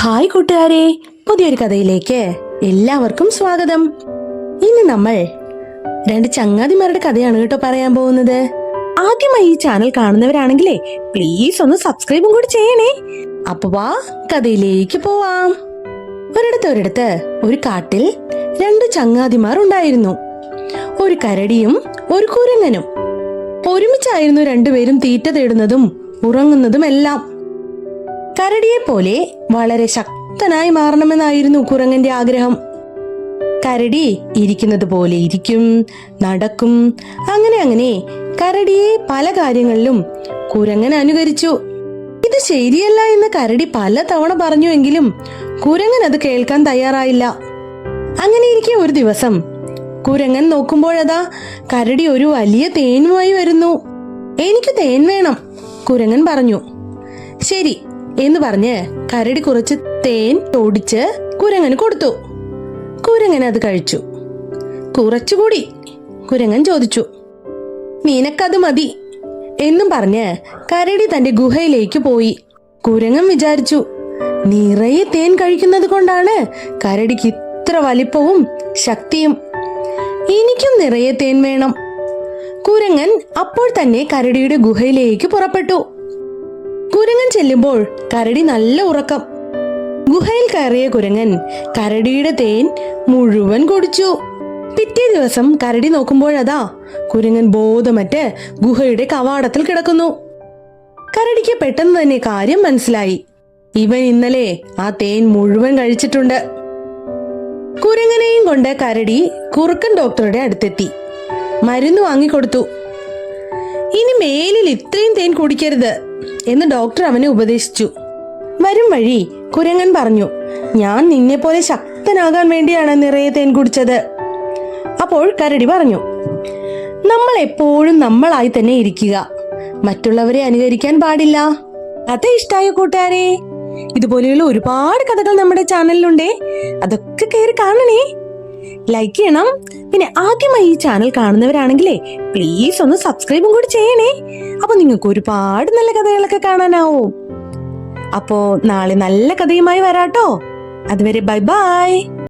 Hi കൂട്ടുകാരെ പുതിയൊരു കഥയിലേക്ക് എല്ലാവർക്കും സ്വാഗതം. ഇന്ന് നമ്മൾ രണ്ട് ചങ്ങാതിമാരുടെ കഥയാണ് കേട്ടോ പറയാൻ പോകുന്നത്. ആദ്യമായി ഈ ചാനൽ കാണുന്നവരാണെങ്കിലേ പ്ലീസ് ഒന്ന് സബ്സ്ക്രൈബും കൂടി ചെയ്യണേ. അപ്പൊ വാ കഥയിലേക്ക് പോവാം. ഒരിടത്ത് ഒരിടത്ത് ഒരു കാട്ടിൽ രണ്ട് ചങ്ങാതിമാർ ഉണ്ടായിരുന്നു. ഒരു കരടിയും ഒരു കുരങ്ങനും. ഒരുമിച്ചായിരുന്നു രണ്ടുപേരും തീറ്റ തേടുന്നതും ഉറങ്ങുന്നതും എല്ലാം കരടിയെ പോലെ വളരെ ശക്തനായി മാറണമെന്നായിരുന്നു കുരങ്ങന്റെ ആഗ്രഹം. കരടി ഇരിക്കുന്നത് പോലെ ഇരിക്കും നടക്കും. അങ്ങനെ അങ്ങനെ കരടിയെ പല കാര്യങ്ങളിലും കുരങ്ങൻ അനുകരിച്ചു. ഇത് ശരിയല്ല എന്ന് കരടി പല തവണ പറഞ്ഞുവെങ്കിലും കുരങ്ങൻ അത് കേൾക്കാൻ തയ്യാറായില്ല. അങ്ങനെ ഇരിക്കെ ഒരു ദിവസം കുരങ്ങൻ നോക്കുമ്പോഴതാ കരടി ഒരു വലിയ തേനുമായി വരുന്നു. എനിക്ക് തേൻ വേണം കുരങ്ങൻ പറഞ്ഞു. ശരി എന്ന് പറഞ്ഞ് കരടി കുറച്ച് തേൻ ഓടിച്ച് കുരങ്ങന് കൊടുത്തു. കുരങ്ങൻ അത് കഴിച്ചു. കുറച്ചുകൂടി കുരങ്ങൻ ചോദിച്ചു നിനക്കത് മതി എന്നും പറഞ്ഞ് കരടി തന്റെ ഗുഹയിലേക്ക് പോയി. കുരങ്ങൻ വിചാരിച്ചു നിറയെ തേൻ കഴിക്കുന്നത് കൊണ്ടാണ് കരടിക്ക് ഇത്ര വലിപ്പവും ശക്തിയും. എനിക്കും നിറയെ തേൻ വേണം. കുരങ്ങൻ അപ്പോൾ തന്നെ കരടിയുടെ ഗുഹയിലേക്ക് പുറപ്പെട്ടു. കുരങ്ങൻ ചെല്ലുമ്പോൾ കരടി നല്ല ഉറക്കം. ഗുഹയിൽ കയറിയ കുരങ്ങൻ കരടിയുടെ തേൻ മുഴുവൻ കുടിച്ചു. പിറ്റേ ദിവസം കരടി നോക്കുമ്പോഴതാ കുരങ്ങൻ ബോധമറ്റ് ഗുഹയുടെ കവാടത്തിൽ കിടക്കുന്നു. കരടിക്ക് പെട്ടെന്ന് തന്നെ കാര്യം മനസ്സിലായി. ഇവൻ ഇന്നലെ ആ തേൻ മുഴുവൻ കഴിച്ചിട്ടുണ്ട്. കുരങ്ങനെയും കൊണ്ട് കരടി കുറുക്കൻ ഡോക്ടറുടെ അടുത്തെത്തി. മരുന്ന് വാങ്ങിക്കൊടുത്തു. ഇനി മേലിൽ ഇത്രയും തേൻ കുടിക്കരുത്. എന്ന് ഡോക്ടർ അവനെ ഉപദേശിച്ചു. വരും വഴി കുരങ്ങൻ പറഞ്ഞു ഞാൻ നിന്നെ പോലെ ശക്തനാകാൻ വേണ്ടിയാണ് നിറയെ തേൻ കുടിച്ചത്. അപ്പോൾ കരടി പറഞ്ഞു നമ്മൾ എപ്പോഴും നമ്മളായി തന്നെ ഇരിക്കുക. മറ്റുള്ളവരെ അനുകരിക്കാൻ പാടില്ല. കഥ ഇഷ്ടായ കൂട്ടുകാരെ ഇതുപോലെയുള്ള ഒരുപാട് കഥകൾ നമ്മുടെ ചാനലിലുണ്ടേ. അതൊക്കെ കയറി കാണണേ. ലൈക്ക് ചെയ്യണം. പിന്നെ ആദ്യമായി ഈ ചാനൽ കാണുന്നവരാണെങ്കിലേ പ്ലീസ് ഒന്ന് സബ്സ്ക്രൈബും കൂടി ചെയ്യണേ. അപ്പൊ നിങ്ങൾക്ക് ഒരുപാട് നല്ല കഥകളൊക്കെ കാണാനാവും. അപ്പോ നാളെ നല്ല കഥയുമായി വരാട്ടോ. അതുവരെ ബൈ ബൈ.